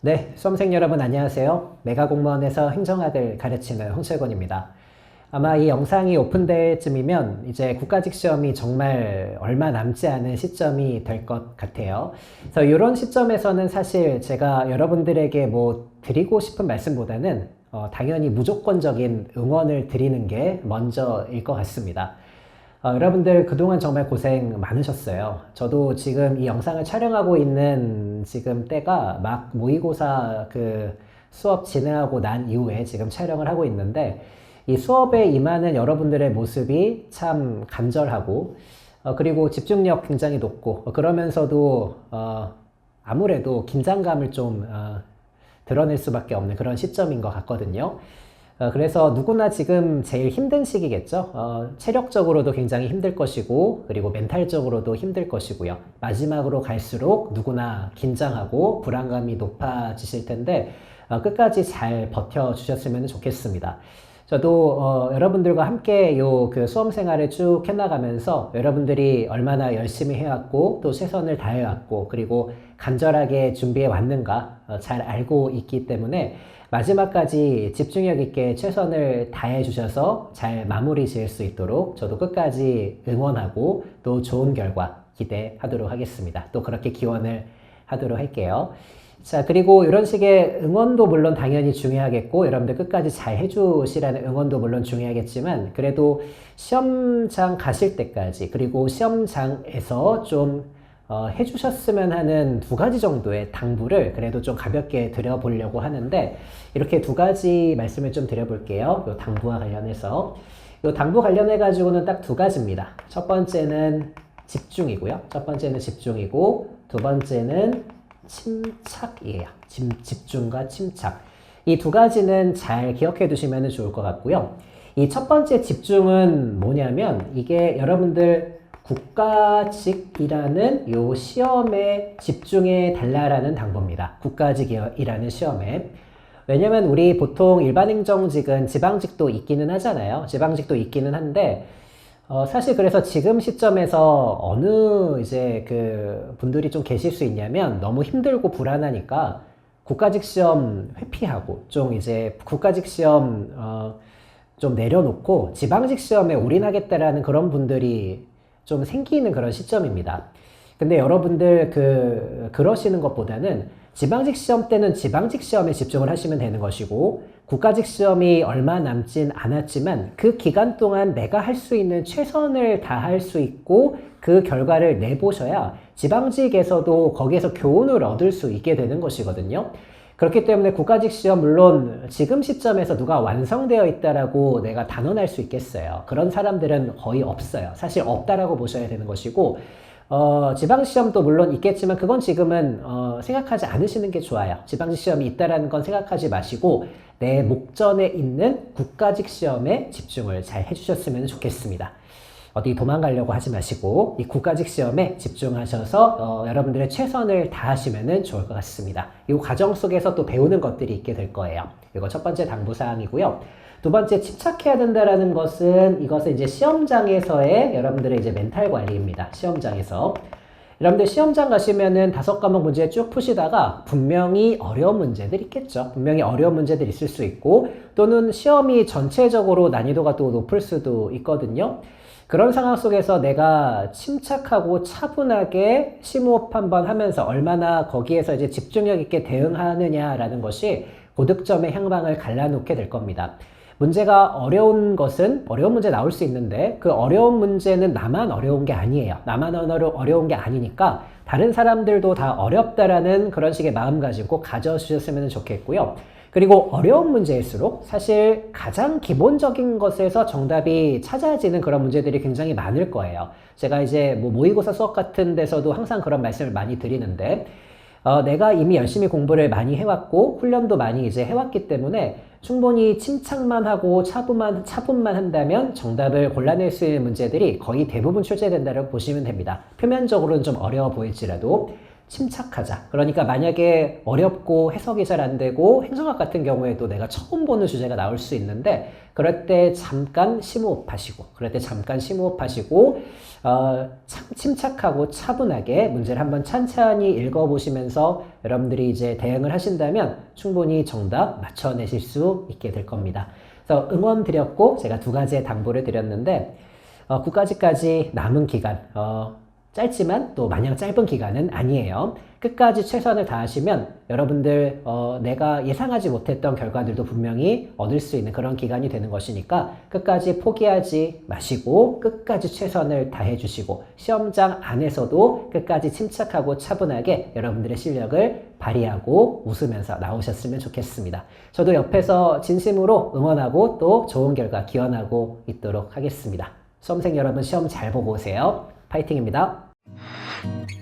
네, 수험생 여러분 안녕하세요. 메가공무원에서 행정학을 가르치는 홍철권입니다. 아마 이 영상이 오픈될 쯤이면 이제 국가직 시험이 정말 얼마 남지 않은 시점이 될 것 같아요. 그래서 이런 시점에서는 사실 제가 여러분들에게 뭐 드리고 싶은 말씀보다는 어, 당연히 무조건적인 응원을 드리는 게 먼저일 것 같습니다. 어, 여러분들 그동안 정말 고생 많으셨어요. 저도 지금 이 영상을 촬영하고 있는 지금 때가 막 모의고사 그 수업 진행하고 난 이후에 지금 촬영을 하고 있는데 이 수업에 임하는 여러분들의 모습이 참 간절하고 어, 그리고 집중력 굉장히 높고 어, 그러면서도 어, 아무래도 긴장감을 좀 어, 드러낼 수밖에 없는 그런 시점인 것 같거든요. 어, 그래서 누구나 지금 제일 힘든 시기겠죠. 어, 체력적으로도 굉장히 힘들 것이고, 그리고 멘탈적으로도 힘들 것이고요. 마지막으로 갈수록 누구나 긴장하고 불안감이 높아지실 텐데, 어, 끝까지 잘 버텨주셨으면 좋겠습니다. 저도 어, 여러분들과 함께 요 그 수험 생활을 쭉 해나가면서 여러분들이 얼마나 열심히 해왔고 또 최선을 다해왔고 그리고 간절하게 준비해 왔는가 어, 잘 알고 있기 때문에 마지막까지 집중력 있게 최선을 다해 주셔서 잘 마무리 지을 수 있도록 저도 끝까지 응원하고 또 좋은 결과 기대하도록 하겠습니다. 또 그렇게 기원을 하도록 할게요. 자, 그리고 이런 식의 응원도 물론 당연히 중요하겠고, 여러분들 끝까지 잘 해주시라는 응원도 물론 중요하겠지만, 그래도 시험장 가실 때까지, 그리고 시험장에서 좀 어, 해주셨으면 하는 두 가지 정도의 당부를 그래도 좀 가볍게 드려보려고 하는데, 이렇게 두 가지 말씀을 좀 드려볼게요. 요 당부와 관련해서. 요 당부 관련해가지고는 딱 두 가지입니다. 첫 번째는 집중이고요. 첫 번째는 집중이고, 두 번째는 침착이에요. 집, 집중과 침착. 이 두 가지는 잘 기억해 두시면 좋을 것 같고요. 이 첫 번째 집중은 뭐냐면 이게 여러분들 국가직이라는 요 시험에 집중해 달라라는 당부입니다. 국가직이라는 시험에. 왜냐면 우리 보통 일반 행정직은 지방직도 있기는 하잖아요. 지방직도 있기는 한데 어, 사실 그래서 지금 시점에서 어느 이제 그 분들이 좀 계실 수 있냐면 너무 힘들고 불안하니까 국가직 시험 회피하고 좀 이제 국가직 시험 어, 좀 내려놓고 지방직 시험에 올인하겠다라는 그런 분들이 좀 생기는 그런 시점입니다. 근데 여러분들 그 그러시는 것보다는 지방직 시험 때는 지방직 시험에 집중을 하시면 되는 것이고 국가직 시험이 얼마 남진 않았지만 그 기간 동안 내가 할 수 있는 최선을 다할 수 있고 그 결과를 내보셔야 지방직에서도 거기에서 교훈을 얻을 수 있게 되는 것이거든요. 그렇기 때문에 국가직 시험 물론 지금 시점에서 누가 완성되어 있다라고 내가 단언할 수 있겠어요. 그런 사람들은 거의 없어요. 사실 없다라고 보셔야 되는 것이고 어, 지방시험도 물론 있겠지만 그건 지금은 어, 생각하지 않으시는 게 좋아요. 지방직 시험이 있다라는 건 생각하지 마시고 내 목전에 있는 국가직 시험에 집중을 잘 해주셨으면 좋겠습니다. 어디 도망가려고 하지 마시고 이 국가직 시험에 집중하셔서 어, 여러분들의 최선을 다하시면 좋을 것 같습니다. 이 과정 속에서 또 배우는 것들이 있게 될 거예요. 이거 첫 번째 당부 사항이고요. 두 번째 침착해야 된다라는 것은 이것은 이제 시험장에서의 여러분들의 이제 멘탈 관리입니다. 시험장에서 여러분들 시험장 가시면은 다섯 과목 문제 쭉 푸시다가 분명히 어려운 문제들 있겠죠. 분명히 어려운 문제들 있을 수 있고 또는 시험이 전체적으로 난이도가 또 높을 수도 있거든요. 그런 상황 속에서 내가 침착하고 차분하게 심호흡 한번 하면서 얼마나 거기에서 이제 집중력 있게 대응하느냐라는 것이 고득점의 향방을 갈라놓게 될 겁니다. 문제가 어려운 것은 어려운 문제 나올 수 있는데 그 어려운 문제는 나만 어려운 게 아니에요. 나만 어려운 게 아니니까 다른 사람들도 다 어렵다라는 그런 식의 마음가짐 꼭 가져주셨으면 좋겠고요. 그리고 어려운 문제일수록 사실 가장 기본적인 것에서 정답이 찾아지는 그런 문제들이 굉장히 많을 거예요. 제가 이제 뭐 모의고사 수업 같은 데서도 항상 그런 말씀을 많이 드리는데 어, 내가 이미 열심히 공부를 많이 해왔고 훈련도 많이 이제 해왔기 때문에 충분히 침착만 하고 차분만, 차분만 한다면 정답을 골라낼 수 있는 문제들이 거의 대부분 출제된다고 보시면 됩니다. 표면적으로는 좀 어려워 보일지라도 침착하자. 그러니까 만약에 어렵고 해석이 잘 안 되고 행정학 같은 경우에도 내가 처음 보는 주제가 나올 수 있는데 그럴 때 잠깐 심호흡하시고 그럴 때 잠깐 심호흡하시고 어, 참 침착하고 차분하게 문제를 한번 찬찬히 읽어보시면서 여러분들이 이제 대응을 하신다면 충분히 정답 맞춰내실 수 있게 될 겁니다. 그래서 응원 드렸고 제가 두 가지의 당부를 드렸는데 어, 9까지까지 남은 기간 어, 짧지만 또 마냥 짧은 기간은 아니에요. 끝까지 최선을 다하시면 여러분들 어, 내가 예상하지 못했던 결과들도 분명히 얻을 수 있는 그런 기간이 되는 것이니까 끝까지 포기하지 마시고 끝까지 최선을 다해 주시고 시험장 안에서도 끝까지 침착하고 차분하게 여러분들의 실력을 발휘하고 웃으면서 나오셨으면 좋겠습니다. 저도 옆에서 진심으로 응원하고 또 좋은 결과 기원하고 있도록 하겠습니다. 수험생 여러분 시험 잘 보고 오세요. 파이팅입니다. Thank you.